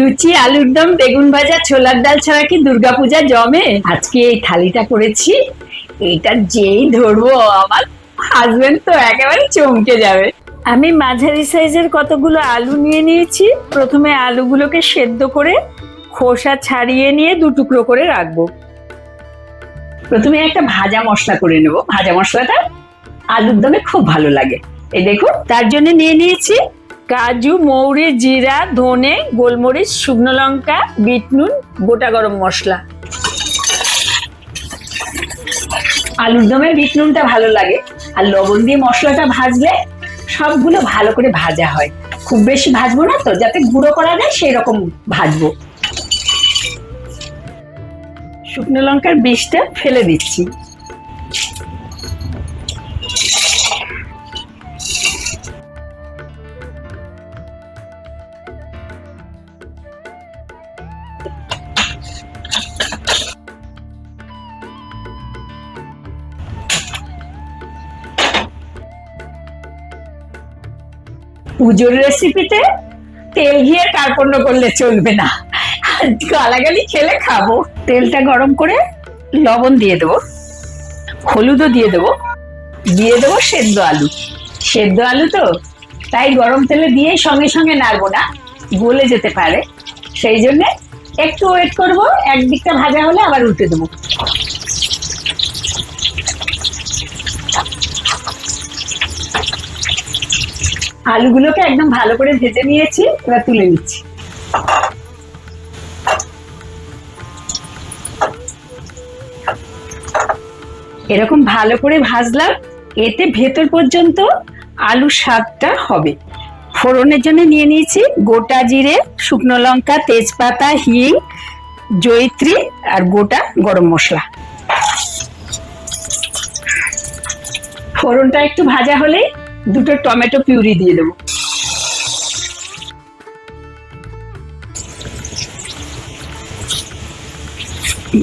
লুচি, আলুর দম, বেগুন ভাজা, ছোলার ডাল ছাড়া কি দুর্গাপূজা জমে? আজকে এই থালিটা করেছি। এটা যেই ধরবো, আমার হাজবেন্ড তো একেবারে চমকে যাবে। আমি মাঝারি সাইজের কতগুলো আলু নিয়ে নিয়েছি। প্রথমে আলুগুলোকে সেদ্ধ করে খোসা ছাড়িয়ে নিয়ে দু টুকরো করে রাখব। প্রথমে একটা ভাজা মশলা করে নেব। ভাজা মশলাটা আলুর দমে খুব ভালো লাগে। এই দেখুন, তার জন্য নিয়ে নিয়েছি কাজু, মৌরি, জিরা, ধনে, গোলমরিচ, শুকনো লঙ্কা বিট নুন গোটা গরম মশলা। আলুর দমে বিট নুনটা ভালো লাগে। আর লবণ দিয়ে মশলাটা ভাজলে সবগুলো ভালো করে ভাজা হয়। খুব বেশি ভাজবো না তো, যাতে গুঁড়ো করা যায় সেই রকম ভাজবো। শুকনো লঙ্কার বীজটা ফেলে দিচ্ছি। পুজোর রেসিপিতে তেল ঘিয়ে কার্পণ্য করলে চলবে না। গালাগালি খেলে খাব। তেলটা গরম করে লবণ দিয়ে দেবো, হলুদও দিয়ে দেবো দিয়ে দেবো সেদ্ধ আলু। সেদ্ধ আলু তো তাই গরম তেলে দিয়ে সঙ্গে সঙ্গে নাড়বো না, গলে যেতে পারে। সেই জন্যে একটু ওয়েট করব, একদিকটা ভাজা হলে আবার উল্টে দেবো। আলুগুলোকে একদম ভালো করে ভেজে নিয়েছি, এবার তুলে নিচ্ছি। এরকম ভালো করে ভাজলাম, এতে ভেতর পর্যন্ত আলু স্বাদটা হবে। ফোড়নের জন্য নিয়ে নিয়েছি গোটা জিরে, শুকনো লঙ্কা, তেজপাতা, হিং, জয়িত্রী আর গোটা গরম মশলা। ফোড়নটা একটু ভাজা হলেই দুটো টমেটো পিউরি দিয়ে দেবো।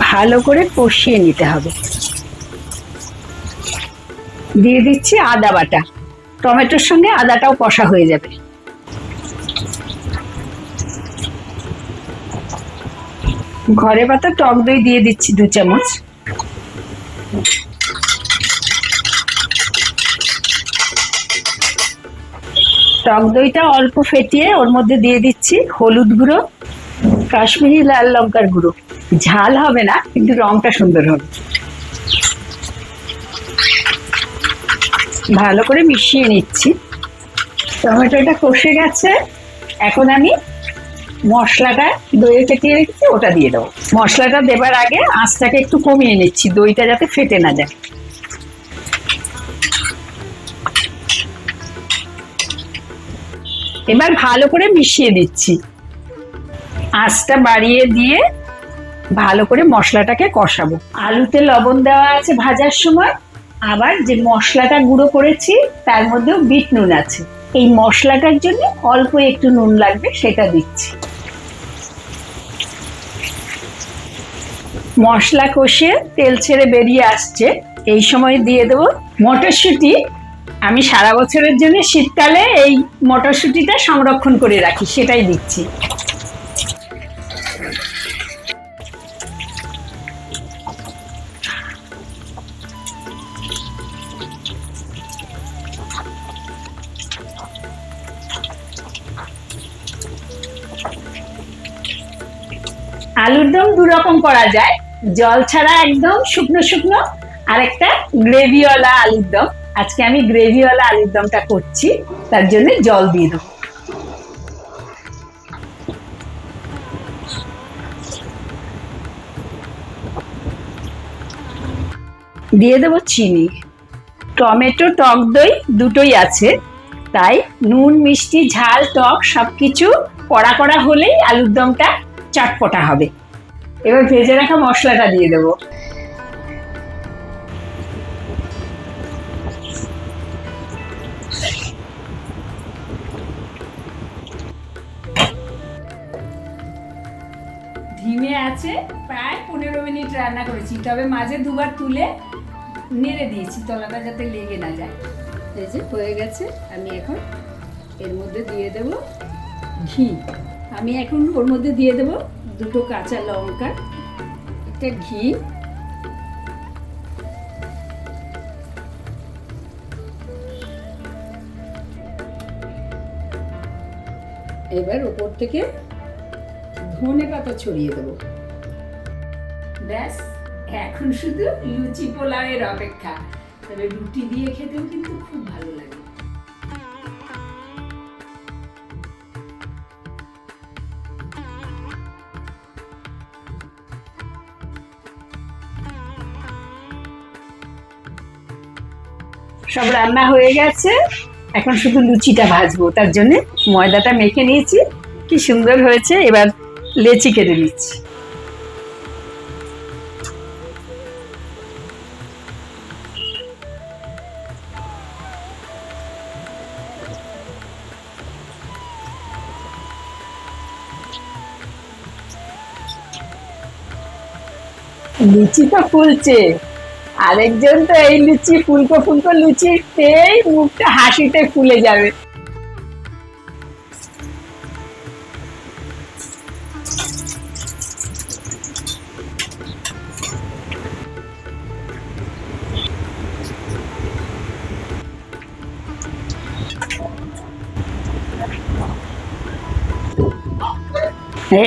ভালো করে কষিয়ে নিতে হবে। দিয়ে দিচ্ছি আদা বাটা। টমেটোর সঙ্গে আদাটাও কষা হয়ে যাবে। ঘরে পাতা টক দই দিয়ে দিচ্ছি দু চামচ। টক দইটা অল্প ফেটিয়ে ওর মধ্যে দিয়ে দিচ্ছি হলুদ গুঁড়ো, কাশ্মীরি লাল লঙ্কার গুঁড়ো। ঝাল হবে না, কিন্তু রংটা সুন্দর হবে। ভালো করে মিশিয়ে নিচ্ছি। টমেটোটা কষে গেছে। এখন আমি মশলাটা দইয়ে ফেটিয়ে রেখেছি, ওটা দিয়ে দেবো। মশলাটা দেবার আগে আঁচটাকে একটু কমিয়ে নিচ্ছি, দইটা যাতে ফেটে না যায়। এবার ভালো করে মিশিয়ে দিচ্ছি। আঁচটা বাড়িয়ে দিয়ে ভালো করে মশলাটাকে কষাবো। আলুতে লবণ দেওয়া আছে ভাজার সময়। আবার যে মশলাটা গুঁড়ো করেছি, তার মধ্যেও বিট নুন আছে। এই মশলাটার জন্য অল্প একটু নুন লাগবে, সেটা দিচ্ছি। মশলা কষে তেল ছেড়ে বেরিয়ে আসছে। এই সময় দিয়ে দেবো মটরশুঁটি। আমি সারা বছরের জন্য শীতকালে এই মটরশুঁটিটা সংরক্ষণ করে রাখি, সেটাই দিচ্ছি। আলুর দম দু রকম করা যায়, জল ছাড়া একদম শুকনো শুকনো আর একটা গ্রেভিওয়ালা আলুর দম। আজকে আমি গ্রেভিওয়ালা আলুর দমটা করছি, তার জন্য জল দিয়ে দেবো। দিয়ে দেবো চিনি। টমেটো, টক দই দুটোই আছে, তাই নুন, মিষ্টি, ঝাল, টক সবকিছু কড়া কড়া হলেই আলুর দমটা চটপটা হবে। এবার ভেজে রাখা মশলাটা দিয়ে দেবো। ধিমে আছে, প্রায় পনেরো মিনিট রান্না করেছি। তবে মাঝে দুবার তুলে নেড়ে দিয়েছি, তলাটা যাতে লেগে না যায়। এই যে, হয়ে গেছে। আমি এখন এর মধ্যে দিয়ে দেব ঘি। আমি এখন ওর মধ্যে দিয়ে দেবো দুটো কাঁচা লঙ্কা, একটা ঘি। এবার ওপর থেকে ধনে পাতা ছড়িয়ে দেবো। ব্যাস এখন শুধু লুচি পোলাওয়ের অপেক্ষা। তবে রুটি দিয়ে খেতেও কিন্তু খুব ভালো লাগে। সব রান্না হয়ে গেছে। এখন শুধু লুচিটা ভাজবো তার জন্য ময়দাটা মেখে নিয়েছি। কি সুন্দর হয়েছে। এবার লেচি কেটে নিচ্ছি। লুচি তো ফুলছে। আরেকজন তো এই লুচি, ফুলকো ফুলকো লুচি পেয়েই মুখটা হাসিতে ফুলে যাবে।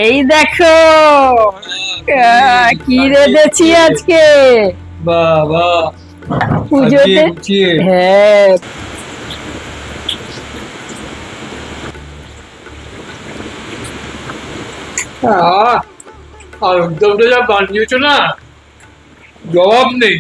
এই দেখো! কি রেঁধেছি আজকে? বাবা পুজোতে? হ্যাঁ। আর উদ্যোগটা যা বানিয়েছো না জবাব নেই।